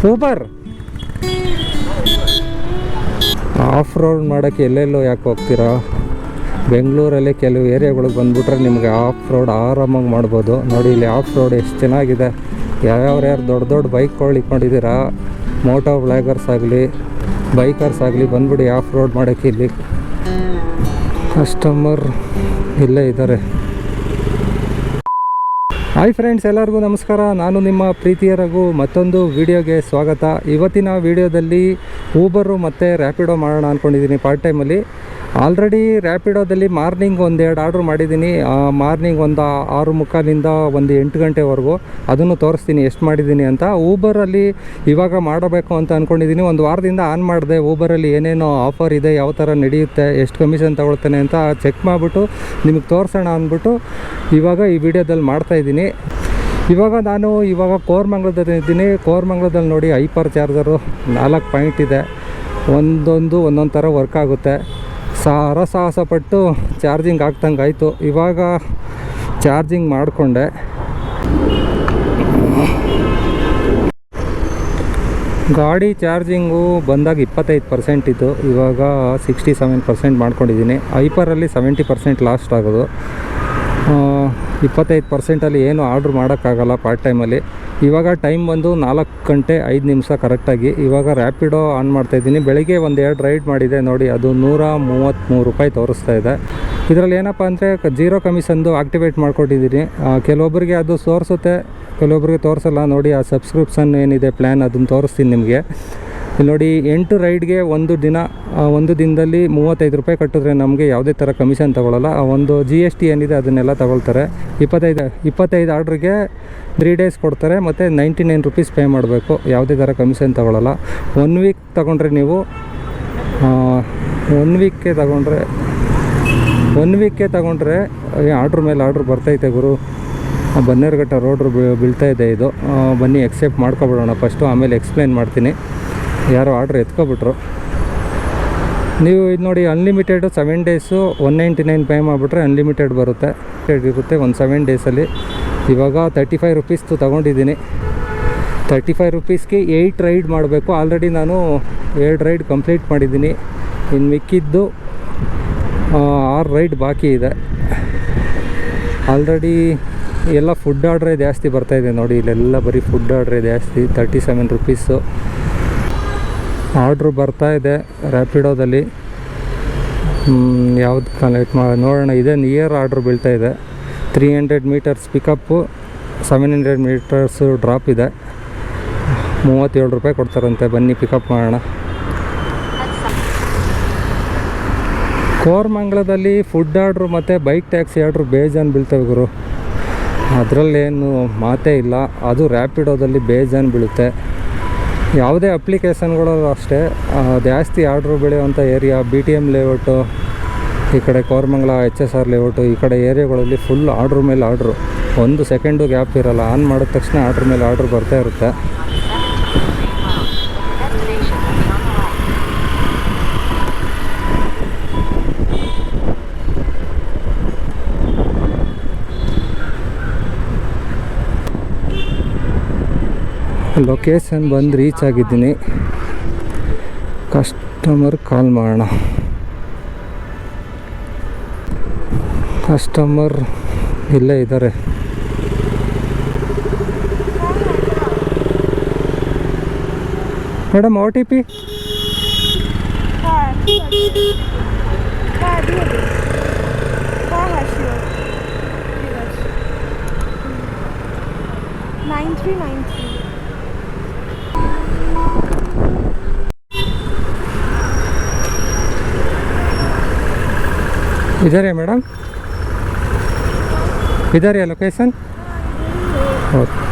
Super of road ಮಾಡೋಕ್ಕೆ ಎಲ್ಲೆಲ್ಲೋ ಯಾಕೆ ಹೋಗ್ತೀರಾ? ಬೆಂಗಳೂರಲ್ಲಿ ಕೆಲವು ಏರಿಯಾಗಳಿಗೆ ಬಂದುಬಿಟ್ರೆ ನಿಮಗೆ ಆಫ್ ರೋಡ್ ಆರಾಮಾಗಿ ಮಾಡ್ಬೋದು. ನೋಡಿ, ಇಲ್ಲಿ ಆಫ್ ರೋಡ್ ಎಷ್ಟು ಚೆನ್ನಾಗಿದೆ. ಯಾವ್ಯಾವ ಯಾರು ದೊಡ್ಡ ದೊಡ್ಡ ಬೈಕ್ಗಳು ಇಟ್ಕೊಂಡಿದ್ದೀರಾ? ಮೋಟೋ ಬ್ಲಾಗರ್ಸ್ ಆಗಲಿ ಬೈಕರ್ಸ್ ಆಗಲಿ, ಬಂದ್ಬಿಡಿ ಆಫ್ ರೋಡ್ ಮಾಡೋಕ್ಕೆ ಇಲ್ಲಿ. ಕಸ್ಟಮರ್ ಇಲ್ಲೇ ಇದ್ದಾರೆ. ಹಾಯ್ ಫ್ರೆಂಡ್ಸ್ ಎಲ್ಲರಿಗೂ ನಮಸ್ಕಾರ. ನಾನು ನಿಮ್ಮ ಪ್ರೀತಿಯ ರಘು. ಮತ್ತೊಂದು ವಿಡಿಯೋಗೆ ಸ್ವಾಗತ. ಇವತ್ತಿನ ವಿಡಿಯೋದಲ್ಲಿ ಊಬರು ಮತ್ತು ರ್ಯಾಪಿಡೋ ಮಾಡೋಣ ಅಂದ್ಕೊಂಡಿದ್ದೀನಿ ಪಾರ್ಟ್ ಟೈಮಲ್ಲಿ ಆಲ್ರೆಡಿ ರ್ಯಾಪಿಡೋದಲ್ಲಿ ಮಾರ್ನಿಂಗ್ ಒಂದೆರಡು ಆರ್ಡ್ರ್ ಮಾಡಿದ್ದೀನಿ. ಮಾರ್ನಿಂಗ್ ಒಂದು ಆರು ಮುಕ್ಕಾಲಿಂದ ಒಂದು ಎಂಟು ಗಂಟೆವರೆಗೂ ಅದನ್ನು ತೋರಿಸ್ತೀನಿ, ಎಷ್ಟು ಮಾಡಿದ್ದೀನಿ ಅಂತ. ಊಬರಲ್ಲಿ ಇವಾಗ ಮಾಡಬೇಕು ಅಂತ ಅಂದ್ಕೊಂಡಿದ್ದೀನಿ ಒಂದು ವಾರದಿಂದ ಆನ್ ಮಾಡಿದೆ. ಊಬರಲ್ಲಿ ಏನೇನೋ ಆಫರ್ ಇದೆ, ಯಾವ ಥರ ನಡೆಯುತ್ತೆ, ಎಷ್ಟು ಕಮಿಷನ್ ತಗೊಳ್ತಾನೆ ಅಂತ ಚೆಕ್ ಮಾಡಿಬಿಟ್ಟು ನಿಮಗೆ ತೋರಿಸೋಣ ಅಂದ್ಬಿಟ್ಟು ಇವಾಗ ಈ ವಿಡಿಯೋದಲ್ಲಿ ಮಾಡ್ತಾಯಿದ್ದೀನಿ ಇವಾಗ ನಾನು ಇವಾಗ ಕೋರ್ಮಂಗ್ಲದಲ್ಲಿ ಇದ್ದೀನಿ. ಕೋರ್ಮಂಗ್ಲದಲ್ಲಿ ನೋಡಿ ಹೈಪರ್ ಚಾರ್ಜರು ನಾಲ್ಕು ಪಾಯಿಂಟ್ ಇದೆ. ಒಂದೊಂದು ಒಂದೊಂದು ಥರ ವರ್ಕ್ ಆಗುತ್ತೆ. ಸಾರ ಸಾಹಸ ಪಟ್ಟು ಚಾರ್ಜಿಂಗ್ ಆಗ್ತಂಗೆ ಆಯಿತು ಇವಾಗ ಚಾರ್ಜಿಂಗ್ ಮಾಡಿಕೊಂಡೆ. ಗಾಡಿ ಚಾರ್ಜಿಂಗು ಬಂದಾಗ ಇಪ್ಪತ್ತೈದು ಪರ್ಸೆಂಟ್ ಇತ್ತು. ಇವಾಗ ಸಿಕ್ಸ್ಟಿ ಸೆವೆನ್ ಪರ್ಸೆಂಟ್ ಮಾಡ್ಕೊಂಡಿದ್ದೀನಿ ಐಪರಲ್ಲಿ ಸೆವೆಂಟಿ ಪರ್ಸೆಂಟ್ ಲಾಸ್ಟ್ ಆಗೋದು. ಇಪ್ಪತ್ತೈದು ಪರ್ಸೆಂಟಲ್ಲಿ ಏನು ಆರ್ಡ್ರ್ ಮಾಡೋಕ್ಕಾಗಲ್ಲ ಪಾರ್ಟ್ ಟೈಮಲ್ಲಿ ಇವಾಗ ಟೈಮ್ ಬಂದು ನಾಲ್ಕು ಗಂಟೆ ಐದು ನಿಮಿಷ ಕರೆಕ್ಟಾಗಿ ಇವಾಗ ರ್ಯಾಪಿಡೋ ಆನ್ ಮಾಡ್ತಾಯಿದ್ದೀನಿ ಬೆಳಿಗ್ಗೆ ಒಂದು ಎರಡು ರೈಡ್ ಮಾಡಿದೆ. ನೋಡಿ, ಅದು ನೂರ ಮೂವತ್ತ್ಮೂರು ರೂಪಾಯಿ ತೋರಿಸ್ತಾ ಇದೆ. ಇದರಲ್ಲಿ ಏನಪ್ಪ ಅಂದರೆ ಜೀರೋ ಕಮಿಷನ್ದು ಆಕ್ಟಿವೇಟ್ ಮಾಡ್ಕೊಟ್ಟಿದ್ದೀನಿ. ಕೆಲವೊಬ್ಬರಿಗೆ ಅದು ತೋರಿಸುತ್ತೆ ಕೆಲವೊಬ್ಬರಿಗೆ ತೋರಿಸಲ್ಲ. ನೋಡಿ, ಆ ಸಬ್ಸ್ಕ್ರಿಪ್ಷನ್ ಏನಿದೆ ಪ್ಲ್ಯಾನ್ ಅದನ್ನು ತೋರಿಸ್ತೀನಿ ನಿಮಗೆ. ಇಲ್ಲಿ ನೋಡಿ ಎಂಟು ರೈಡ್ಗೆ ಒಂದು ದಿನ ಒಂದು ದಿನದಲ್ಲಿ ಮೂವತ್ತೈದು ರೂಪಾಯಿ ಕಟ್ಟಿದ್ರೆ ನಮಗೆ ಯಾವುದೇ ಥರ ಕಮಿಷನ್ ತಗೊಳ್ಳಲ್ಲ ಆ ಒಂದು ಜಿ ಎಸ್ ಟಿ ಏನಿದೆ ಅದನ್ನೆಲ್ಲ ತಗೊಳ್ತಾರೆ. ಇಪ್ಪತ್ತೈದು ಇಪ್ಪತ್ತೈದು ಆರ್ಡ್ರಿಗೆ ತ್ರೀ ಡೇಸ್ ಕೊಡ್ತಾರೆ, ಮತ್ತು ನೈಂಟಿ ನೈನ್ ರುಪೀಸ್ ಪೇ ಮಾಡಬೇಕು. ಯಾವುದೇ ಥರ ಕಮಿಷನ್ ತಗೊಳ್ಳಲ್ಲ ಒನ್ ವೀಕ್ ತೊಗೊಂಡ್ರೆ ನೀವು ಒನ್ ವೀಕ್ಗೆ ತಗೊಂಡ್ರೆ ಒನ್ ವೀಕ್ಗೆ ತಗೊಂಡ್ರೆ ಆರ್ಡ್ರ್ ಮೇಲೆ ಆರ್ಡ್ರ್ ಬರ್ತೈತೆ ಗುರು. ಬನ್ನೇರುಘಟ್ಟ ರೋಡ್ರು ಬೀಳ್ತಾ ಇದೆ ಇದು. ಬನ್ನಿ ಎಕ್ಸೆಪ್ಟ್ ಮಾಡ್ಕೊಬಿಡೋಣ ಫಸ್ಟು ಆಮೇಲೆ ಎಕ್ಸ್ಪ್ಲೈನ್ ಮಾಡ್ತೀನಿ. ಯಾರೋ ಆರ್ಡ್ರ್ ಎತ್ಕೊಬಿಟ್ರು. ನೀವು ಇದು ನೋಡಿ unlimited seven days one ninety nine pay ಮಾಡಿಬಿಟ್ರೆ ಅನ್ಲಿಮಿಟೆಡ್ ಬರುತ್ತೆ. ಇರುತ್ತೆ ಒಂದು ಸೆವೆನ್ ಡೇಸಲ್ಲಿ ಇವಾಗ ತರ್ಟಿ ಫೈವ್ ರುಪೀಸ್ದು ತೊಗೊಂಡಿದ್ದೀನಿ. ತರ್ಟಿ ಫೈವ್ ರುಪೀಸ್ಗೆ ಏಯ್ಟ್ ರೈಡ್ ಮಾಡಬೇಕು. ಆಲ್ರೆಡಿ ನಾನು ಎರಡು ರೈಡ್ ಕಂಪ್ಲೀಟ್ ಮಾಡಿದ್ದೀನಿ. ಇನ್ನು ಮಿಕ್ಕಿದ್ದು ಆರು ರೈಡ್ ಬಾಕಿ ಇದೆ. ಆಲ್ರೆಡಿ ಎಲ್ಲ ಫುಡ್ ಆರ್ಡ್ರೇ ಜಾಸ್ತಿ ಬರ್ತಾಯಿದೆ ನೋಡಿ. ಇಲ್ಲೆಲ್ಲ ಬರೀ ಫುಡ್ ಆರ್ಡ್ರೇ ಜಾಸ್ತಿ. ತರ್ಟಿ ಸೆವೆನ್ ರುಪೀಸು ಆರ್ಡ್ರು ಬರ್ತಾ ಇದೆ ರ್ಯಾಪಿಡೋದಲ್ಲಿ ಯಾವ್ದು ಕನೆಕ್ಟ್ ಮಾ, ನೋಡೋಣ, ಇದೇ ನಿಯರ್ ಆರ್ಡ್ರ್ ಬೀಳ್ತಾ ಇದೆ. Three hundred metres pickup seven hundred metres drop ಇದೆ. ಮೂವತ್ತೇಳು ರೂಪಾಯಿ ಕೊಡ್ತಾರಂತೆ, ಬನ್ನಿ ಪಿಕಪ್ ಮಾಡೋಣ. ಕೋರ್ಮಂಗ್ಲದಲ್ಲಿ ಫುಡ್ ಆರ್ಡ್ರು ಮತ್ತು ಬೈಕ್ ಟ್ಯಾಕ್ಸಿ ಆರ್ಡ್ರು ಬೇಜಾನ್ ಬೀಳ್ತವೆ ಗುರು. ಅದರಲ್ಲೇನು ಮಾತೇ ಇಲ್ಲ. ಅದು ರ್ಯಾಪಿಡೋದಲ್ಲಿ ಬೇಜಾನ್ ಬೀಳುತ್ತೆ. ಯಾವುದೇ ಅಪ್ಲಿಕೇಶನ್ಗಳು ಅಷ್ಟೇ ಜಾಸ್ತಿ ಆರ್ಡ್ರು ಬೆಳೆಯುವಂಥ area B T M layout ಈ ಕಡೆ Koramangala H S R layout ಈ ಕಡೆ ಏರಿಯಾಗಳಲ್ಲಿ ಫುಲ್ ಆರ್ಡ್ರ್ ಮೇಲೆ ಆರ್ಡ್ರು ಒಂದು ಸೆಕೆಂಡು ಗ್ಯಾಪ್ ಇರೋಲ್ಲ ಆನ್ ಮಾಡಿದ ತಕ್ಷಣ ಆರ್ಡ್ರ್ ಮೇಲೆ ಆರ್ಡ್ರ್ ಬರ್ತಾ ಇರುತ್ತೆ. ಲೊಕೇಶನ್ ಬಂದು ರೀಚ್ ಆಗಿದ್ದೀನಿ. ಕಸ್ಟಮರ್ ಕಾಲ್ ಮಾಡೋಣ. ಕಸ್ಟಮರ್ ಇಲ್ಲೇ ಇದ್ದಾರೆ. Madam O T P nine three nine Har इधर है मैडम इधर है लोकेशन ओके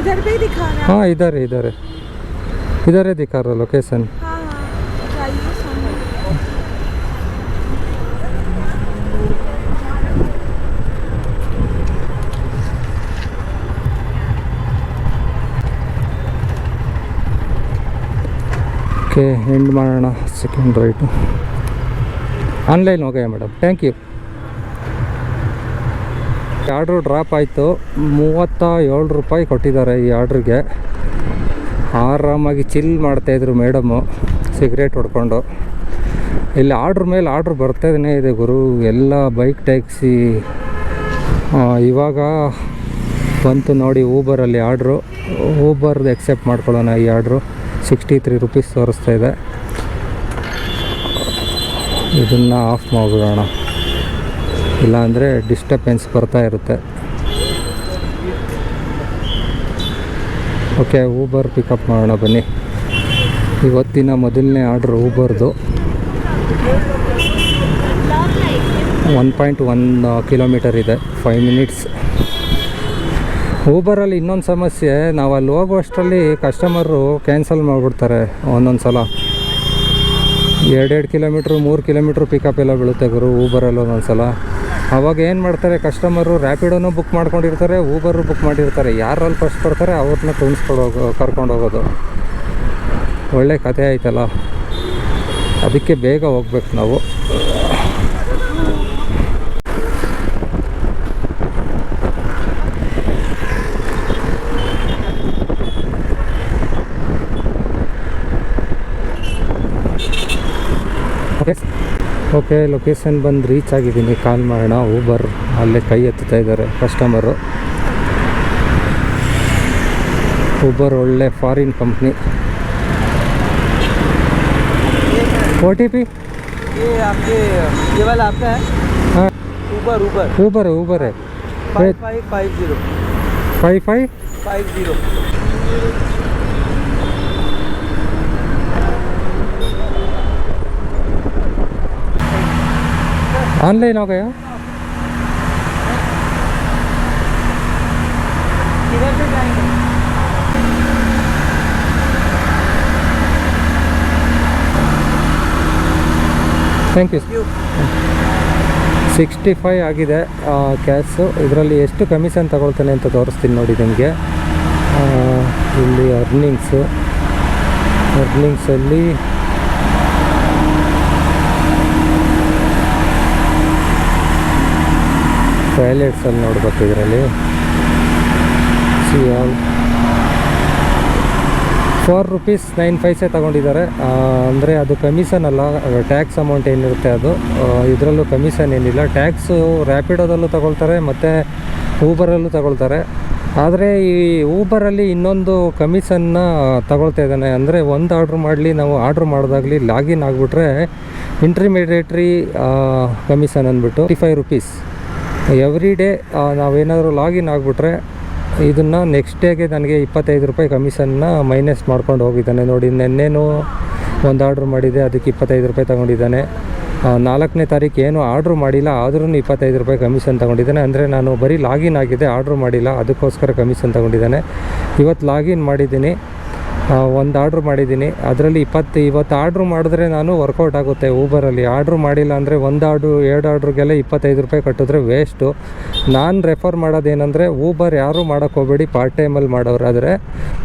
इधर पे ही दिखा रहा है हाँ इधर है इधर है इधर है दिखा रहा लोकेशन हाँ हाँ जाइए सामने ಓಕೆ ಎಂಡ್ ಮಾಡೋಣ second right online ಹೋಗಯ್ಯ madam thank you order drop ಆಯಿತು. ಮೂವತ್ತ ಏಳು ರೂಪಾಯಿ ಕೊಟ್ಟಿದ್ದಾರೆ ಈ ಆರ್ಡ್ರಿಗೆ ಆರಾಮಾಗಿ ಚಿಲ್ ಮಾಡ್ತಾಯಿದ್ರು ಮೇಡಮು ಸಿಗರೇಟ್ ಹೊಡ್ಕೊಂಡು. ಇಲ್ಲಿ ಆರ್ಡ್ರ್ ಮೇಲೆ ಆರ್ಡ್ರ್ ಬರ್ತಾಯಿದೇ ಇದೆ ಗುರು. ಎಲ್ಲ ಬೈಕ್ ಟ್ಯಾಕ್ಸಿ ಇವಾಗ ಬಂತು ನೋಡಿ ಊಬರಲ್ಲಿ ಆರ್ಡ್ರು ಊಬರ್ದು ಎಕ್ಸೆಪ್ಟ್ ಮಾಡ್ಕೊಳ್ಳೋಣ ಈ ಆರ್ಡ್ರು ಸಿಕ್ಸ್ಟಿ ತ್ರೀ ರುಪೀಸ್ ತೋರಿಸ್ತಾ ಇದೆ. ಇದನ್ನು ಆಫ್ ಮಾಡಿಬಿಡೋಣ. ಇಲ್ಲಾಂದರೆ ಡಿಸ್ಟರ್ಬೆನ್ಸ್ ಬರ್ತಾ ಇರುತ್ತೆ. ಓಕೆ ಊಬರ್ ಪಿಕಪ್ ಮಾಡೋಣ ಬನ್ನಿ. ಇವತ್ತಿನ ಮೊದಲನೇ ಆರ್ಡ್ರ್ ಊಬರ್ದು ಒನ್ ಪಾಯಿಂಟ್ ಒನ್ ಕಿಲೋಮೀಟರ್ ಇದೆ ಫೈವ್ ಮಿನಿಟ್ಸ್ ಊಬರಲ್ಲಿ ಇನ್ನೊಂದು ಸಮಸ್ಯೆ ನಾವು ಅಲ್ಲಿ ಹೋಗುವಷ್ಟರಲ್ಲಿ ಕಸ್ಟಮರು ಕ್ಯಾನ್ಸಲ್ ಮಾಡಿಬಿಡ್ತಾರೆ ಒಂದೊಂದು ಸಲ ಎರಡೆರಡು ಕಿಲೋಮೀಟ್ರ್, ಮೂರು ಕಿಲೋಮೀಟ್ರ್ ಪಿಕಪ್ ಎಲ್ಲ ಬೀಳುತ್ತೆ ಗುರು ಊಬರಲ್ಲಿ ಒಂದೊಂದು ಸಲ ಅವಾಗ ಏನು ಮಾಡ್ತಾರೆ ಕಸ್ಟಮರು ರ್ಯಾಪಿಡೋನು ಬುಕ್ ಮಾಡ್ಕೊಂಡಿರ್ತಾರೆ ಊಬರು ಬುಕ್ ಮಾಡಿರ್ತಾರೆ. ಯಾರಲ್ಲಿ ಫಸ್ಟ್ ಬರ್ತಾರೆ ಅವ್ರನ್ನ ಕರ್ಕೊಂಡು ಹೋಗೋದು. ಒಳ್ಳೆ ಕಥೆ ಆಯ್ತಲ್ಲ. ಅದಕ್ಕೆ ಬೇಗ ಹೋಗ್ಬೇಕು ನಾವು ಓಕೆ ಓಕೆ ಲೊಕೇಶನ್ ಬಂದು ರೀಚ್ ಆಗಿದ್ದೀನಿ ಕಾಲ್ ಮಾಡೋಣ ಊಬರ್ ಅಲ್ಲೇ ಕೈ ಎತ್ತುತ್ತಾ ಇದ್ದಾರೆ ಕಸ್ಟಮರು ಊಬರ್ ಒಳ್ಳೆ foreign company O T P ये आपके ये वाला आपका है ಹಾಂ Uber Uber Uber ಊಬರೇ five five five zero five five five zero online हो गया किधर से जाएंगे ಥ್ಯಾಂಕ್ ಯು ಸಿಕ್ಸ್ಟಿ ಫೈ ಆಗಿದೆ ಕ್ಯಾಶು ಇದರಲ್ಲಿ ಎಷ್ಟು ಕಮಿಷನ್ ತಗೊಳ್ತಾನೆ ಅಂತ ತೋರಿಸ್ತೀನಿ ನೋಡಿ ನಿಮಗೆ ಇಲ್ಲಿ ಅರ್ನಿಂಗ್ಸು ಅರ್ನಿಂಗ್ಸಲ್ಲಿ ವ್ಯಾಲೆಟ್ಸಲ್ಲಿ ನೋಡ್ಬೇಕು ಇದರಲ್ಲಿ ಸಿ ಆಲ್ ಫೋರ್ ರುಪೀಸ್ ನೈನ್ ಫೈವ್ಸೇ ತಗೊಂಡಿದ್ದಾರೆ. ಅಂದರೆ ಅದು ಕಮಿಷನ್ ಅಲ್ಲ ಟ್ಯಾಕ್ಸ್ ಅಮೌಂಟ್ ಏನಿರುತ್ತೆ ಅದು. ಇದರಲ್ಲೂ ಕಮಿಷನ್ ಏನಿಲ್ಲ. ಟ್ಯಾಕ್ಸು ರ್ಯಾಪಿಡೋದಲ್ಲೂ ತಗೊಳ್ತಾರೆ, ಮತ್ತು ಊಬರಲ್ಲೂ ತಗೊಳ್ತಾರೆ. ಆದರೆ ಈ ಊಬರಲ್ಲಿ ಇನ್ನೊಂದು ಕಮಿಷನ್ನ ತಗೊಳ್ತಾ ಇದ್ದಾನೆ. ಅಂದರೆ ಒಂದು ಆರ್ಡ್ರ್ ಮಾಡಲಿ, ನಾವು ಆರ್ಡ್ರ್ ಮಾಡಿದಾಗಲಿ ಲಾಗಿನ್ ಆಗಿಬಿಟ್ರೆ ಇಂಟ್ರಿಮಿಡಿಯೇಟ್ರಿ ಕಮಿಷನ್ ಅಂದ್ಬಿಟ್ಟು ಫೈವ್ ರುಪೀಸ್ ಎವ್ರಿ ಡೇ ನಾವೇನಾದರೂ ಲಾಗಿನ್ ಆಗಿಬಿಟ್ರೆ ಇದನ್ನು ನೆಕ್ಸ್ಟ್ ಡೇಗೆ ನನಗೆ ಇಪ್ಪತ್ತೈದು ರೂಪಾಯಿ ಕಮಿಷನ್ನ ಮೈನಸ್ ಮಾಡ್ಕೊಂಡು ಹೋಗಿದ್ದಾನೆ. ನೋಡಿ, ನೆನ್ನೆನೂ ಒಂದು ಆರ್ಡ್ರ್ ಮಾಡಿದೆ, ಅದಕ್ಕೆ ಇಪ್ಪತ್ತೈದು ರೂಪಾಯಿ ತೊಗೊಂಡಿದ್ದಾನೆ. ನಾಲ್ಕನೇ ತಾರೀಕು ಏನು ಆರ್ಡ್ರ್ ಮಾಡಿಲ್ಲ, ಆದ್ರೂ ಇಪ್ಪತ್ತೈದು ರೂಪಾಯಿ ಕಮಿಷನ್ ತೊಗೊಂಡಿದ್ದಾನೆ. ಅಂದರೆ ನಾನು ಬರೀ ಲಾಗಿನ್ ಆಗಿದೆ ಆರ್ಡ್ರ್ ಮಾಡಿಲ್ಲ, ಅದಕ್ಕೋಸ್ಕರ ಕಮಿಷನ್ ತೊಗೊಂಡಿದ್ದಾನೆ. ಇವತ್ತು ಲಾಗಿನ್ ಮಾಡಿದ್ದೀನಿ. ಒಂದು ಆರ್ಡ್ರ್ ಮಾಡಿದ್ದೀನಿ. ಅದರಲ್ಲಿ ಇಪ್ಪತ್ತು, ಇವತ್ತು ಆರ್ಡ್ರ್ ಮಾಡಿದ್ರೆ ನಾನು ವರ್ಕೌಟ್ ಆಗುತ್ತೆ ಊಬರಲ್ಲಿ ಆರ್ಡ್ರ್ ಮಾಡಿಲ್ಲ ಅಂದರೆ ಒಂದು ಆರ್ಡ್ರು ಎರಡು ಆರ್ಡ್ರಿಗೆಲ್ಲ ಇಪ್ಪತ್ತೈದು ರೂಪಾಯಿ ಕಟ್ಟಿದ್ರೆ ವೇಸ್ಟು ನಾನು ರೆಫರ್ ಮಾಡೋದೇನೆಂದರೆ ಊಬರ್ ಯಾರೂ ಮಾಡೋಕ್ಕೋಗ್ಬೇಡಿ ಪಾರ್ಟ್ ಟೈಮಲ್ಲಿ ಮಾಡೋರಾದರೆ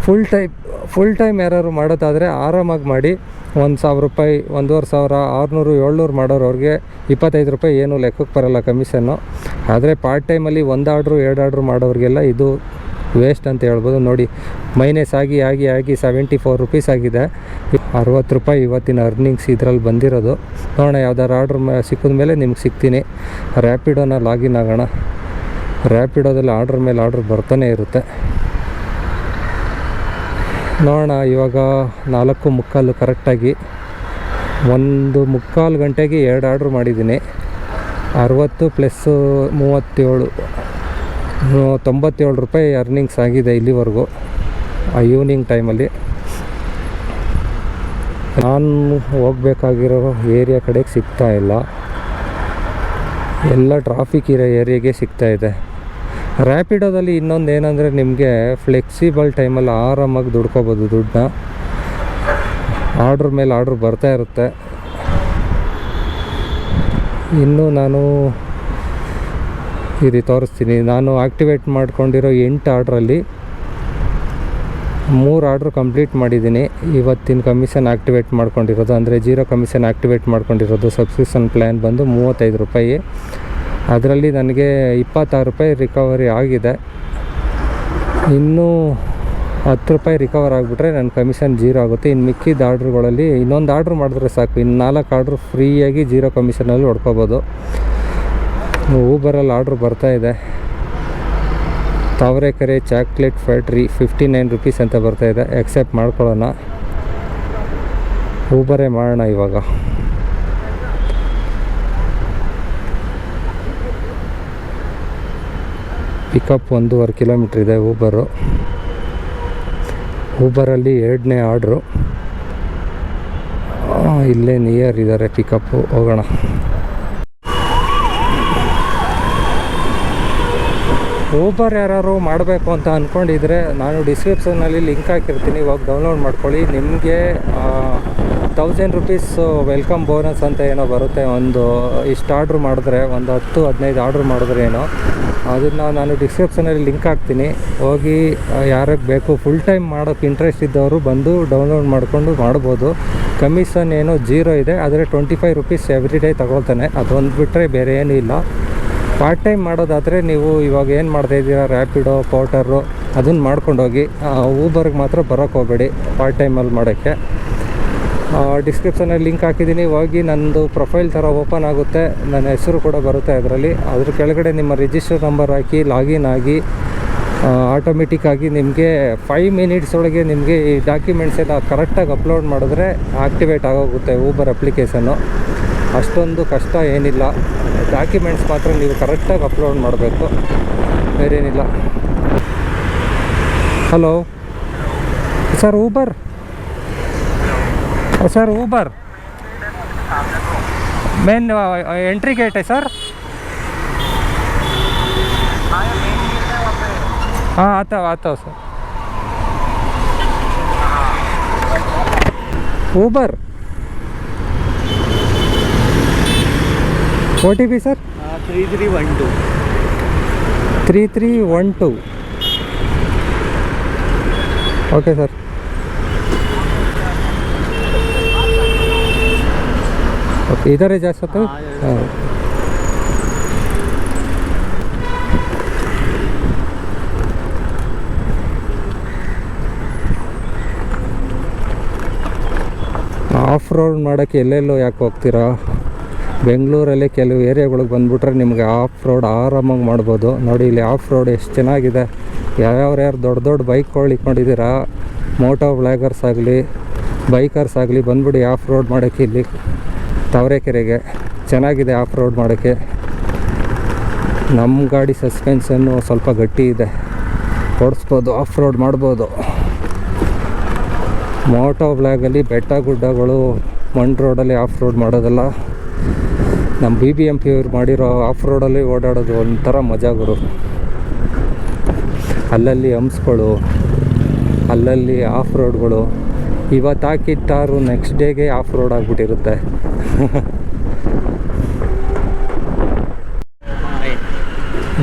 ಫುಲ್ ಟೈಪ್ ಫುಲ್ ಟೈಮ್ ಯಾರು ಮಾಡೋದಾದರೆ ಆರಾಮಾಗಿ ಮಾಡಿ ಒಂದು ಸಾವಿರ ರೂಪಾಯಿ, ಒಂದೂವರೆ ಸಾವಿರ, ಆರುನೂರು, ಏಳ್ನೂರು ಮಾಡೋರವ್ರಿಗೆ ಇಪ್ಪತ್ತೈದು ರೂಪಾಯಿ ಏನು ಲೆಕ್ಕಕ್ಕೆ ಬರಲ್ಲ ಕಮಿಷನ್ನು ಆದರೆ ಪಾರ್ಟ್ ಟೈಮಲ್ಲಿ ಒಂದು ಆರ್ಡ್ರು ಎರಡು ಆರ್ಡ್ರು ಮಾಡೋರಿಗೆಲ್ಲ ಇದು ವೇಸ್ಟ್ ಅಂತ ಹೇಳ್ಬೋದು. ನೋಡಿ ಮೈನಸ್ ಆಗಿ ಆಗಿ ಆಗಿ ಸೆವೆಂಟಿ ಫೋರ್ ರುಪೀಸ್ ಆಗಿದೆ. ಅರವತ್ತು ರೂಪಾಯಿ ಇವತ್ತಿನ ಅರ್ನಿಂಗ್ಸ್ ಇದರಲ್ಲಿ ಬಂದಿರೋದು. ನೋಡೋಣ, ಯಾವ್ದಾದ್ರು ಆರ್ಡ್ರ್ ಸಿಕ್ಕಿದ ಮೇಲೆ ನಿಮ್ಗೆ ಸಿಗ್ತೀನಿ. ರ್ಯಾಪಿಡೋನ ಲಾಗಿನ್ ಆಗೋಣ. ರ್ಯಾಪಿಡೋದಲ್ಲಿ ಆರ್ಡ್ರ್ ಮೇಲೆ ಆರ್ಡ್ರ್ ಬರ್ತಾನೆ ಇರುತ್ತೆ. ನೋಡೋಣ, ಇವಾಗ ನಾಲ್ಕು ಮುಕ್ಕಾಲು ಕರೆಕ್ಟಾಗಿ ಒಂದು ಮುಕ್ಕಾಲು ಗಂಟೆಗೆ ಎರಡು ಆರ್ಡ್ರ್ ಮಾಡಿದ್ದೀನಿ. ಅರವತ್ತು ಪ್ಲಸ್ಸು ಮೂವತ್ತೇಳು. ತೊಂಬತ್ತೇಳು ರೂಪಾಯಿ ಅರ್ನಿಂಗ್ಸ್ ಆಗಿದೆ ಇಲ್ಲಿವರೆಗೂ, ಆ ಈವ್ನಿಂಗ್ ಟೈಮಲ್ಲಿ ನಾನು ಹೋಗಬೇಕಾಗಿರೋ ಏರಿಯಾ ಕಡೆಗೆ ಸಿಗ್ತಾ ಇಲ್ಲ. ಎಲ್ಲ ಟ್ರಾಫಿಕ್ ಇರೋ ಏರಿಯಾಗೆ ಸಿಗ್ತಾ ಇದೆ. ರ್ಯಾಪಿಡೋದಲ್ಲಿ ಇನ್ನೊಂದು ಏನಂದರೆ ನಿಮಗೆ ಫ್ಲೆಕ್ಸಿಬಲ್ ಟೈಮಲ್ಲಿ ಆರಾಮಾಗಿ ದುಡ್ಕೋಬೋದು ದುಡ್ಡನ್ನ. ಆರ್ಡ್ರ್ ಮೇಲೆ ಆರ್ಡ್ರ್ ಬರ್ತಾ ಇರುತ್ತೆ. ಇನ್ನು ನಾನು ಇದು ತೋರಿಸ್ತೀನಿ. ನಾನು ಆಕ್ಟಿವೇಟ್ ಮಾಡ್ಕೊಂಡಿರೋ ಎಂಟು ಆರ್ಡ್ರಲ್ಲಿ ಮೂರು ಆರ್ಡ್ರ್ ಕಂಪ್ಲೀಟ್ ಮಾಡಿದ್ದೀನಿ. ಇವತ್ತಿನ ಕಮಿಷನ್ ಆಕ್ಟಿವೇಟ್ ಮಾಡ್ಕೊಂಡಿರೋದು. ಅಂದರೆ ಜೀರೋ ಕಮಿಷನ್ ಆಕ್ಟಿವೇಟ್ ಮಾಡ್ಕೊಂಡಿರೋದು. ಸಬ್ಸ್ಕ್ರಿಪ್ಷನ್ ಪ್ಲ್ಯಾನ್ ಬಂದು ಮೂವತ್ತೈದು ರೂಪಾಯಿ. ಅದರಲ್ಲಿ ನನಗೆ ಇಪ್ಪತ್ತಾರು ರೂಪಾಯಿ ರಿಕವರಿ ಆಗಿದೆ. ಇನ್ನೂ ಹತ್ತು ರೂಪಾಯಿ ರಿಕವರ್ ಆಗಿಬಿಟ್ರೆ ನನ್ನ ಕಮಿಷನ್ ಜೀರೋ ಆಗುತ್ತೆ. ಇನ್ನು ಮಿಕ್ಕಿದ ಆರ್ಡ್ರ್ಗಳಲ್ಲಿ ಇನ್ನೊಂದು ಆರ್ಡ್ರ್ ಮಾಡಿದ್ರೆ ಸಾಕು. ಇನ್ನು ನಾಲ್ಕು ಆರ್ಡ್ರ್ ಫ್ರೀಯಾಗಿ ಜೀರೋ ಕಮಿಷನಲ್ಲಿ ಹೊಡ್ಕೋಬೋದು. ಊಬರಲ್ಲಿ ಆರ್ಡ್ರ್ ಬರ್ತಾ ಇದೆ. Tavarekere chocolate factory fifty nine rupees ಅಂತ ಇದೆ. ಎಕ್ಸೆಪ್ಟ್ ಮಾಡ್ಕೊಳ್ಳೋಣ. ಊಬರೇ ಮಾಡೋಣ ಇವಾಗ. ಪಿಕಪ್ ಒಂದೂವರೆ ಕಿಲೋಮೀಟ್ರ್ ಇದೆ ಊಬರು ಊಬರಲ್ಲಿ ಎರಡನೇ ಆರ್ಡ್ರು ಇಲ್ಲೇ ನಿಯರ್ ಇದ್ದಾರೆ ಪಿಕಪ್ಪು ಹೋಗೋಣ. ಊಬರ್ ಯಾರು ಮಾಡಬೇಕು ಅಂತ ಅಂದ್ಕೊಂಡಿದ್ರೆ ನಾನು ಡಿಸ್ಕ್ರಿಪ್ಷನ್ನಲ್ಲಿ ಲಿಂಕ್ ಹಾಕಿರ್ತೀನಿ. ಇವಾಗ ಡೌನ್ಲೋಡ್ ಮಾಡ್ಕೊಳ್ಳಿ. ನಿಮಗೆ ತೌಸಂಡ್ ರುಪೀಸ್ ವೆಲ್ಕಮ್ ಬೋನಸ್ ಅಂತ ಏನೋ ಬರುತ್ತೆ. ಒಂದು, ಇಷ್ಟು ಆರ್ಡ್ರ್ ಮಾಡಿದ್ರೆ, ಒಂದು ಹತ್ತು, ಹದಿನೈದು ಆರ್ಡ್ರ್ ಮಾಡಿದ್ರೆ ಏನೋ. ಅದನ್ನು ನಾನು ಡಿಸ್ಕ್ರಿಪ್ಷನಲ್ಲಿ ಲಿಂಕ್ ಹಾಕ್ತೀನಿ. ಹೋಗಿ ಯಾರಿಗೆ ಬೇಕು ಫುಲ್ ಟೈಮ್ ಮಾಡೋಕ್ಕೆ ಇಂಟ್ರೆಸ್ಟ್ ಇದ್ದವರು ಬಂದು ಡೌನ್ಲೋಡ್ ಮಾಡಿಕೊಂಡು ಮಾಡ್ಬೋದು. ಕಮಿಷನ್ ಏನೋ ಜೀರೋ ಇದೆ. ಆದರೆ twenty five rupees every day ತಗೊಳ್ತಾನೆ. ಅದೊಂದು ಬಿಟ್ಟರೆ ಬೇರೆ ಏನೂ ಇಲ್ಲ. ಪಾರ್ಟ್ ಟೈಮ್ ಮಾಡೋದಾದರೆ ನೀವು ಇವಾಗ ಏನು ಮಾಡ್ತಾ ಇದ್ದೀರಾ? ರ್ಯಾಪಿಡೋ ಪೋಟರು ಅದನ್ನು ಮಾಡ್ಕೊಂಡು ಹೋಗಿ ಊಬರ್ಗೆ ಮಾತ್ರ ಬರೋಕ್ಕೆ ಹೋಗಬೇಡಿ ಪಾರ್ಟ್ ಟೈಮಲ್ಲಿ ಮಾಡೋಕ್ಕೆ. ಡಿಸ್ಕ್ರಿಪ್ಷನಲ್ಲಿ ಲಿಂಕ್ ಹಾಕಿದ್ದೀನಿ ಹೋಗಿ ನನ್ನದು ಪ್ರೊಫೈಲ್ ಥರ ಓಪನ್ ಆಗುತ್ತೆ. ನನ್ನ ಹೆಸರು ಕೂಡ ಬರುತ್ತೆ ಅದರಲ್ಲಿ. ಅದ್ರ ಕೆಳಗಡೆ ನಿಮ್ಮ ರಿಜಿಸ್ಟರ್ ನಂಬರ್ ಹಾಕಿ ಲಾಗಿನ್ ಆಗಿ ಆಟೋಮೆಟಿಕ್ಕಾಗಿ ನಿಮಗೆ ಫೈವ್ ಮಿನಿಟ್ಸ್ ಒಳಗೆ ನಿಮಗೆ ಈ ಡಾಕ್ಯುಮೆಂಟ್ಸ್ ಎಲ್ಲ ಕರೆಕ್ಟಾಗಿ ಅಪ್ಲೋಡ್ ಮಾಡಿದ್ರೆ ಆಕ್ಟಿವೇಟ್ ಆಗೋಗುತ್ತೆ ಊಬರ್ ಅಪ್ಲಿಕೇಶನ್ನು ಅಷ್ಟೊಂದು ಕಷ್ಟ ಏನಿಲ್ಲ. ಡಾಕ್ಯುಮೆಂಟ್ಸ್ ಮಾತ್ರ ನೀವು ಕರೆಕ್ಟಾಗಿ ಅಪ್ಲೋಡ್ ಮಾಡಬೇಕು. ಬೇರೇನಿಲ್ಲ. Hello sir Uber sir Uber main entry ಗೇಟೇ sir ಹಾಂ, ಆತಾವ ಆತಾವ sir Uber O T P sir three three one two three three one two okay sir okay ಇದರೇ ಜಾಸ್ತಿ ಹೊತ್ತು? ಆಫ್ ರೋಡ್ ಮಾಡೋಕ್ಕೆ ಎಲ್ಲೆಲ್ಲೋ ಯಾಕೆ ಹೋಗ್ತೀರಾ? ಬೆಂಗಳೂರಲ್ಲಿ ಕೆಲವು ಏರಿಯಾಗಳಿಗೆ ಬಂದುಬಿಟ್ರೆ ನಿಮಗೆ ಆಫ್ ರೋಡ್ ಆರಾಮಾಗಿ ಮಾಡ್ಬೋದು. ನೋಡಿ, ಇಲ್ಲಿ ಆಫ್ ರೋಡ್ ಎಷ್ಟು ಚೆನ್ನಾಗಿದೆ. ಯಾವ್ಯಾವ ಯಾರು ದೊಡ್ಡ ದೊಡ್ಡ ಬೈಕ್ಗಳು ಇಟ್ಕೊಂಡಿದ್ದೀರಾ? ಮೋಟೋ ಬ್ಲಾಗರ್ಸ್ ಆಗಲಿ ಬೈಕರ್ಸ್ ಆಗಲಿ, ಬಂದ್ಬಿಡಿ ಆಫ್ ರೋಡ್ ಮಾಡೋಕ್ಕೆ ಇಲ್ಲಿ ತವರೆಕೆರೆಗೆ. ಚೆನ್ನಾಗಿದೆ ಆಫ್ ರೋಡ್ ಮಾಡೋಕ್ಕೆ ನಮ್ಮ ಗಾಡಿ ಸಸ್ಪೆನ್ಷನ್ನು ಸ್ವಲ್ಪ ಗಟ್ಟಿ ಇದೆ. ಓಡಿಸ್ಬೋದು ಆಫ್ ರೋಡ್ ಮಾಡ್ಬೋದು ಮೋಟೋ ಬ್ಲಾಗಲ್ಲಿ ಬೆಟ್ಟ ಗುಡ್ಡಗಳು ಮಣ್ಣು ರೋಡಲ್ಲಿ ಆಫ್ ರೋಡ್ ಮಾಡೋದಲ್ಲ. ನಮ್ಮ ಬಿ ಬಿ ಎಂ ಪಿ ಅವ್ರು ಮಾಡಿರೋ ಆಫ್ ರೋಡಲ್ಲಿ ಓಡಾಡೋದು ಒಂಥರ ಮಜಾ ಗುರು. ಅಲ್ಲಲ್ಲಿ ಹಂಪ್ಸ್ಗಳು ಅಲ್ಲಲ್ಲಿ ಆಫ್ ರೋಡ್ಗಳು ಇವತ್ತು ಹಾಕಿದ ತಾರು ನೆಕ್ಸ್ಟ್ ಡೇಗೆ ಆಫ್ ರೋಡ್ ಆಗಿಬಿಟ್ಟಿರುತ್ತೆ.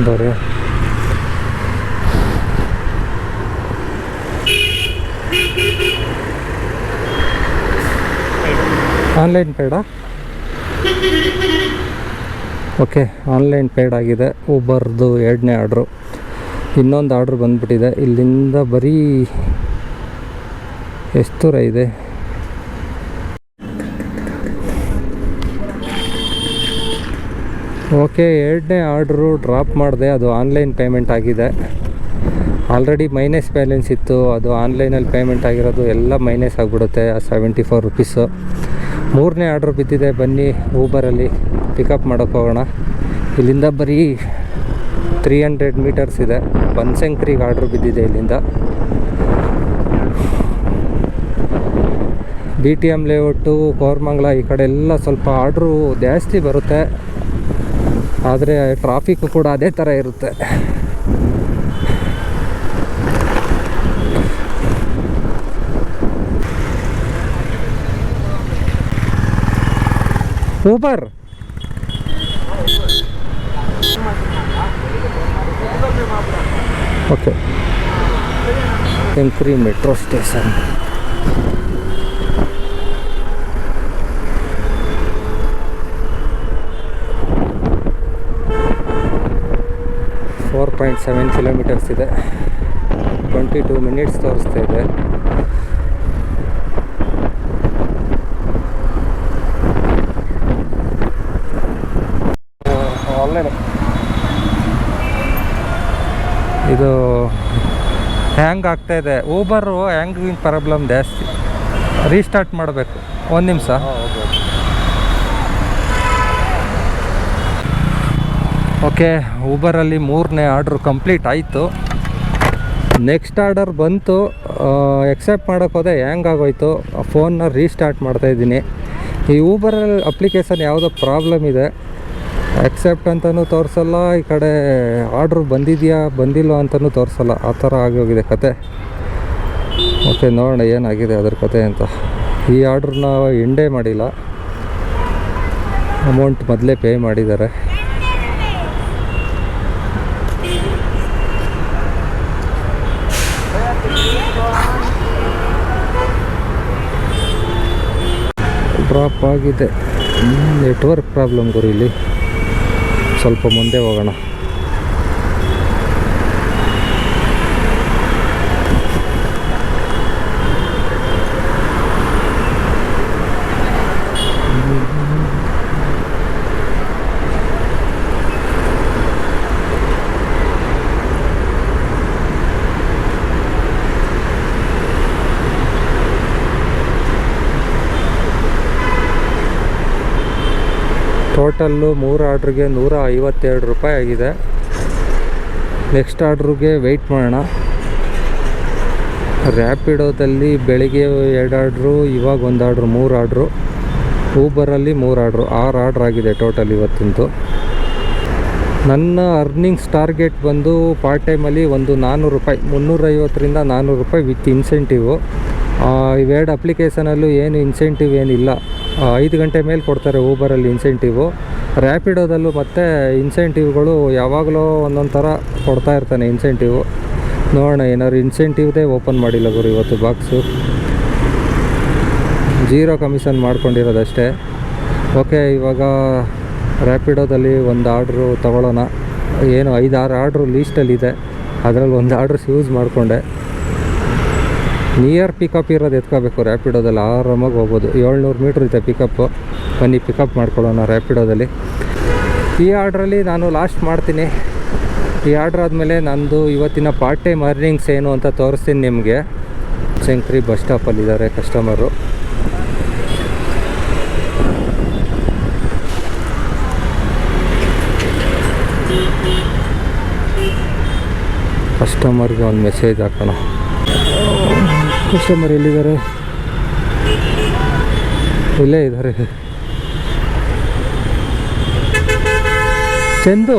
ಬರೀ. ಆನ್ಲೈನ್ ಪೇಡಾ? ಓಕೆ ಆನ್ಲೈನ್ ಪೇಡ್ ಆಗಿದೆ. ಊಬರ್ದು ಎರಡನೇ ಆರ್ಡ್ರು ಇನ್ನೊಂದು ಆರ್ಡ್ರ್ ಬಂದುಬಿಟ್ಟಿದೆ. ಇಲ್ಲಿಂದ ಬರೀ ಎಷ್ಟು ಇದೆ? ಓಕೆ, ಎರಡನೇ ಆರ್ಡ್ರು ಡ್ರಾಪ್ ಮಾಡಿದೆ. ಅದು ಆನ್ಲೈನ್ ಪೇಮೆಂಟ್ ಆಗಿದೆ. ಆಲ್ರೆಡಿ ಮೈನಸ್ ಬ್ಯಾಲೆನ್ಸ್ ಇತ್ತು. ಅದು ಆನ್ಲೈನಲ್ಲಿ ಪೇಮೆಂಟ್ ಆಗಿರೋದು ಎಲ್ಲ ಮೈನಸ್ ಆಗಿಬಿಡುತ್ತೆ. ಆ ಸೆವೆಂಟಿ ಫೋರ್ ರುಪೀಸು ಮೂರನೇ ಆರ್ಡ್ರ್ ಬಿದ್ದಿದೆ. ಬನ್ನಿ ಊಬರಲ್ಲಿ ಪಿಕಪ್ ಮಾಡೋಕ್ಕೆ ಹೋಗೋಣ. ಇಲ್ಲಿಂದ ಬರೀ ತ್ರೀ ಹಂಡ್ರೆಡ್ ಮೀಟರ್ಸ್ ಇದೆ. ಬನ್ಸಂಕ್ರಿಗೆ ಆರ್ಡ್ರ್ ಬಿದ್ದಿದೆ ಇಲ್ಲಿಂದ. B T M layout Koramangala, ಈ ಕಡೆ ಎಲ್ಲ ಸ್ವಲ್ಪ ಆರ್ಡ್ರು ಜಾಸ್ತಿ ಬರುತ್ತೆ. ಆದರೆ ಟ್ರಾಫಿಕ್ಕು ಕೂಡ ಅದೇ ಥರ ಇರುತ್ತೆ. Uber okay. Kengeri metro station. Four point seven kilometres ಇದೆ. ಟ್ವೆಂಟಿ ಟೂ ಮಿನಿಟ್ಸ್ ತೋರಿಸ್ತಾ ಇದೆ ಆನ್ಲೈನ್ ಇದು ಹ್ಯಾಂಗ್ ಆಗ್ತಾ ಇದೆ. ಊಬರು ಹ್ಯಾಂಗಿಂಗ್ ಪ್ರಾಬ್ಲಮ್ ಜಾಸ್ತಿ. ರೀಸ್ಟಾರ್ಟ್ ಮಾಡಬೇಕು. ಒಂದು ನಿಮಿಷ. ಓಕೆ ಊಬರಲ್ಲಿ ಮೂರನೇ ಆರ್ಡ್ರ್ ಕಂಪ್ಲೀಟ್ ಆಯಿತು. ನೆಕ್ಸ್ಟ್ ಆರ್ಡರ್ ಬಂತು. ಎಕ್ಸೆಪ್ಟ್ ಮಾಡೋಕ್ಕೆ ಹೋದೆ ಹ್ಯಾಂಗ್ ಆಗೋಯ್ತು. ಫೋನ್ನ ರೀಸ್ಟಾರ್ಟ್ ಮಾಡ್ತಾಯಿದ್ದೀನಿ ಈ ಊಬರಲ್ಲಿ ಅಪ್ಲಿಕೇಶನ್ ಯಾವುದೋ ಪ್ರಾಬ್ಲಮ್ ಇದೆ. ಎಕ್ಸೆಪ್ಟ್ ಅಂತಲೂ ತೋರಿಸಲ್ಲ, ಈ ಕಡೆ ಆರ್ಡ್ರ್ ಬಂದಿದೆಯಾ ಬಂದಿಲ್ಲ ಅಂತಲೂ ತೋರಿಸಲ್ಲ. ಆ ಥರ ಆಗೋಗಿದೆ ಕತೆ. ಓಕೆ ನೋಡೋಣ ಏನಾಗಿದೆ ಅದ್ರ ಕತೆ ಅಂತ. ಈ ಆರ್ಡ್ರನ್ನ ಎಂಡೇ ಮಾಡಿಲ್ಲ. ಅಮೌಂಟ್ ಮೊದಲೇ ಪೇ ಮಾಡಿದ್ದಾರೆ. ಡ್ರಾಪ್ ಆಗಿದೆ. ನೆಟ್ವರ್ಕ್ ಪ್ರಾಬ್ಲಮ್ ಗುರು ಇಲ್ಲಿ. ಸ್ವಲ್ಪ ಮುಂದೆ ಹೋಗೋಣ. ಟೋಟಲ್ಲು ಮೂರು ಆರ್ಡ್ರಿಗೆ ನೂರ ಐವತ್ತೆರಡು ರೂಪಾಯಿ ಆಗಿದೆ. ನೆಕ್ಸ್ಟ್ ಆರ್ಡ್ರಿಗೆ ವೆಯ್ಟ್ ಮಾಡೋಣ. ರ್ಯಾಪಿಡೋದಲ್ಲಿ ಬೆಳಿಗ್ಗೆ ಎರಡು ಆರ್ಡ್ರು, ಇವಾಗ ಒಂದು ಆರ್ಡ್ರು, ಮೂರು ಆರ್ಡ್ರು. ಊಬರಲ್ಲಿ ಮೂರು ಆರ್ಡ್ರು, ಆರು ಆರ್ಡ್ರ್ ಆಗಿದೆ ಟೋಟಲ್ ಇವತ್ತಂತೂ. ನನ್ನ ಅರ್ನಿಂಗ್ಸ್ ಟಾರ್ಗೆಟ್ ಬಂದು ಪಾರ್ಟ್ ಟೈಮಲ್ಲಿ ಒಂದು ನಾನ್ನೂರು ರೂಪಾಯಿ, ಮುನ್ನೂರೈವತ್ತರಿಂದ ನಾನ್ನೂರು ರೂಪಾಯಿ ವಿತ್ ಇನ್ಸೆಂಟಿವು ಇವೆರಡು ಅಪ್ಲಿಕೇಶನಲ್ಲೂ ಏನು ಇನ್ಸೆಂಟಿವ್ ಏನಿಲ್ಲ. ಐದು ಗಂಟೆ ಮೇಲೆ ಕೊಡ್ತಾರೆ ಊಬರಲ್ಲಿ ಇನ್ಸೆಂಟಿವು ರ್ಯಾಪಿಡೋದಲ್ಲೂ ಮತ್ತು ಇನ್ಸೆಂಟಿವ್ಗಳು ಯಾವಾಗಲೂ ಒಂದೊಂದು ಥರ ಕೊಡ್ತಾ ಇರ್ತಾನೆ ಇನ್ಸೆಂಟಿವು ನೋಡೋಣ, ಏನಾದ್ರು ಇನ್ಸೆಂಟಿವ್ದೇ ಓಪನ್ ಮಾಡಿಲ್ಲ ಗುರು ಇವತ್ತು ಬಾಕ್ಸು ಜೀರೋ ಕಮಿಷನ್ ಮಾಡ್ಕೊಂಡಿರೋದಷ್ಟೇ. ಓಕೆ ಇವಾಗ ರ್ಯಾಪಿಡೋದಲ್ಲಿ ಒಂದು ಆರ್ಡ್ರು ತೊಗೊಳ್ಳೋಣ. ಏನು ಐದಾರು ಆರ್ಡ್ರು ಲೀಸ್ಟಲ್ಲಿದೆ ಅದರಲ್ಲಿ ಒಂದು ಆರ್ಡ್ರಸ್ ಯೂಸ್ ಮಾಡಿಕೊಂಡೆ. ನಿಯರ್ ಪಿಕಪ್ ಇರೋದು ಎತ್ಕೋಬೇಕು ರ್ಯಾಪಿಡೋದಲ್ಲಿ ಆರಾಮಾಗಿ ಹೋಗ್ಬೋದು. ಏಳ್ನೂರು ಮೀಟ್ರ್ ಇದೆ ಪಿಕಪ್ಪು ಬನ್ನಿ ಪಿಕಪ್ ಮಾಡ್ಕೊಳ್ಳೋಣ ರ್ಯಾಪಿಡೋದಲ್ಲಿ ಈ ಆರ್ಡ್ರಲ್ಲಿ ನಾನು ಲಾಸ್ಟ್ ಮಾಡ್ತೀನಿ. ಈ ಆರ್ಡ್ರ್ ಆದಮೇಲೆ ನಂದು ಇವತ್ತಿನ ಪಾರ್ಟ್ ಟೈಮ್ ಅರ್ನಿಂಗ್ಸ್ ಏನು ಅಂತ ತೋರಿಸ್ತೀನಿ ನಿಮಗೆ. ಶಂಕ್ರಿ ಬಸ್ ಸ್ಟಾಪಲ್ಲಿದ್ದಾರೆ ಕಸ್ಟಮರು ಕಸ್ಟಮರ್ಗೆ ಒಂದು ಮೆಸೇಜ್ ಹಾಕೋಣ. ಕಸ್ಟಮರ್ ಎಲ್ಲಿದ್ದಾರೆ? ಇಲ್ಲೇ ಇದ್ದಾರೆ. ಚಂದು?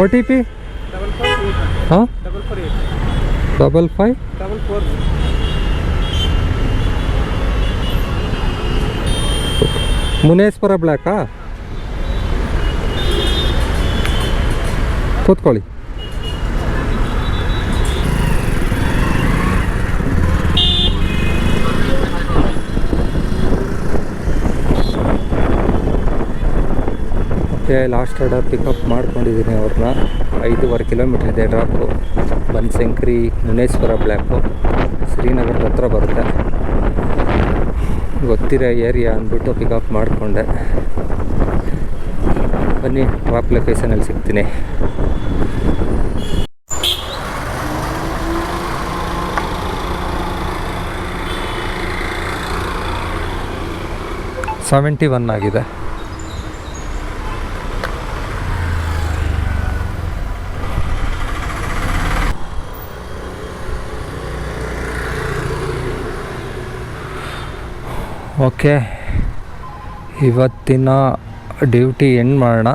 ಓ ಟಿ ಪಿ ಹಾಂ ಡಬಲ್ ಫೈವ್ ಮುನೇಶ್ವರ ಬ್ಲ್ಯಾಕಾ ಕೂತ್ಕೊಳ್ಳಿ. ಓಕೆ ಲಾಸ್ಟ್ ಆರ್ಡರ್ ಪಿಕಪ್ ಮಾಡ್ಕೊಂಡಿದ್ದೀನಿ ಅವ್ರನ್ನ. ಐದೂವರೆ ಕಿಲೋಮೀಟ್ರ್ ಇದೆ ಡ್ರಾಪು ಬನಶಂಕರಿ, ಮುನೇಶ್ವರ ಬ್ಲ್ಯಾಕು ಶ್ರೀನಗರದ ಹತ್ರ ಬರುತ್ತೆ. ಗೊತ್ತಿರೋ ಏರಿಯಾ ಅಂದ್ಬಿಟ್ಟು ಪಿಕಪ್ ಮಾಡಿಕೊಂಡೆ. ಬನ್ನಿ ಡ್ರಾಪ್ ಲೊಕೇಶನಲ್ಲಿ ಸಿಗ್ತೀನಿ. ಸೆವೆಂಟಿ ಒನ್ ಆಗಿದೆ. ಓಕೆ. ಇವತ್ತಿನ ಡ್ಯೂಟಿ ಎಂಡ್ ಮಾಡೋಣ.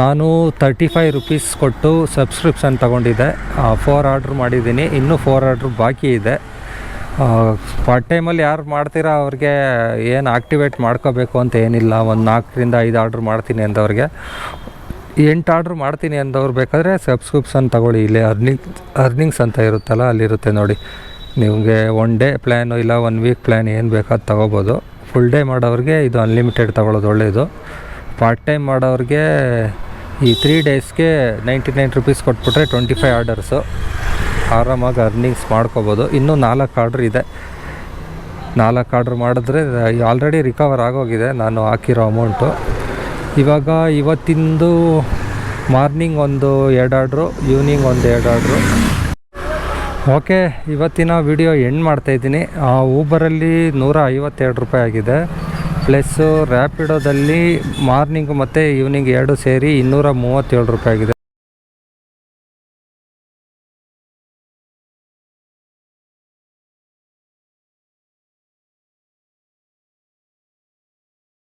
ನಾನು ತರ್ಟಿ ಫೈವ್ ರುಪೀಸ್ ಕೊಟ್ಟು ಸಬ್ಸ್ಕ್ರಿಪ್ಷನ್ ತೊಗೊಂಡಿದ್ದೆ. ಫೋರ್ ಆರ್ಡ್ರ್ ಮಾಡಿದ್ದೀನಿ. ಇನ್ನೂ ಫೋರ್ ಆರ್ಡ್ರ್ ಬಾಕಿ ಇದೆ. ಪಾರ್ಟ್ ಟೈಮಲ್ಲಿ ಯಾರು ಮಾಡ್ತೀರಾ ಅವ್ರಿಗೆ ಏನು ಆಕ್ಟಿವೇಟ್ ಮಾಡ್ಕೋಬೇಕು ಅಂತ ಏನಿಲ್ಲ. ಒಂದು ನಾಲ್ಕರಿಂದ ಐದು ಆರ್ಡ್ರ್ ಮಾಡ್ತೀನಿ ಅಂದವ್ರಿಗೆ. ಎಂಟು ಆರ್ಡ್ರ್ ಮಾಡ್ತೀನಿ ಅಂದವ್ರು ಬೇಕಾದರೆ ಸಬ್ಸ್ಕ್ರಿಪ್ಷನ್ ತಗೊಳ್ಳಿ. ಇಲ್ಲಿ ಅರ್ನಿಂಗ್ ಅರ್ನಿಂಗ್ಸ್ ಅಂತ ಇರುತ್ತಲ್ಲ ಅಲ್ಲಿರುತ್ತೆ ನೋಡಿ. ನಿಮಗೆ ಒನ್ ಡೇ ಪ್ಲ್ಯಾನು ಇಲ್ಲ ಒನ್ ವೀಕ್ ಪ್ಲ್ಯಾನ್ ಏನು ಬೇಕಾದ್ ತೊಗೋಬೋದು. ಫುಲ್ ಡೇ ಮಾಡೋರಿಗೆ ಇದು ಅನ್ಲಿಮಿಟೆಡ್ ತೊಗೊಳೋದು ಒಳ್ಳೆಯದು ಪಾರ್ಟ್ ಟೈಮ್ ಮಾಡೋರಿಗೆ ಈ ತ್ರೀ ಡೇಸ್ಗೆ ನೈಂಟಿ ನೈನ್ ರುಪೀಸ್ ಕೊಟ್ಬಿಟ್ರೆ ಟ್ವೆಂಟಿ ಫೈವ್ ಆರ್ಡರ್ಸು ಆರಾಮಾಗಿ ಅರ್ನಿಂಗ್ಸ್ ಮಾಡ್ಕೋಬೋದು. ಇನ್ನೂ ನಾಲ್ಕು ಆರ್ಡ್ರ್ ಇದೆ. ನಾಲ್ಕು ಆರ್ಡ್ರ್ ಮಾಡಿದ್ರೆ ಆಲ್ರೆಡಿ ರಿಕವರ್ ಆಗೋಗಿದೆ ನಾನು ಹಾಕಿರೋ ಅಮೌಂಟು ಇವಾಗ ಇವತ್ತಿಂದು ಮಾರ್ನಿಂಗ್ ಒಂದು ಎರಡು ಆರ್ಡ್ರು ಈವ್ನಿಂಗ್ ಒಂದು ಎರಡು ಆರ್ಡ್ರು ಓಕೆ, ಇವತ್ತಿನ ವಿಡಿಯೋ ಎಂಡ್ ಮಾಡ್ತಾಯಿದ್ದೀನಿ ಊಬರಲ್ಲಿ ನೂರ ಐವತ್ತೆರಡು ರೂಪಾಯಿ ಆಗಿದೆ. ಪ್ಲಸ್ಸು ರ್ಯಾಪಿಡೋದಲ್ಲಿ ಮಾರ್ನಿಂಗ್ ಮತ್ತು ಈವ್ನಿಂಗ್ ಎರಡು ಸೇರಿ ಇನ್ನೂರ ಮೂವತ್ತೇಳು ರೂಪಾಯಿ ಆಗಿದೆ.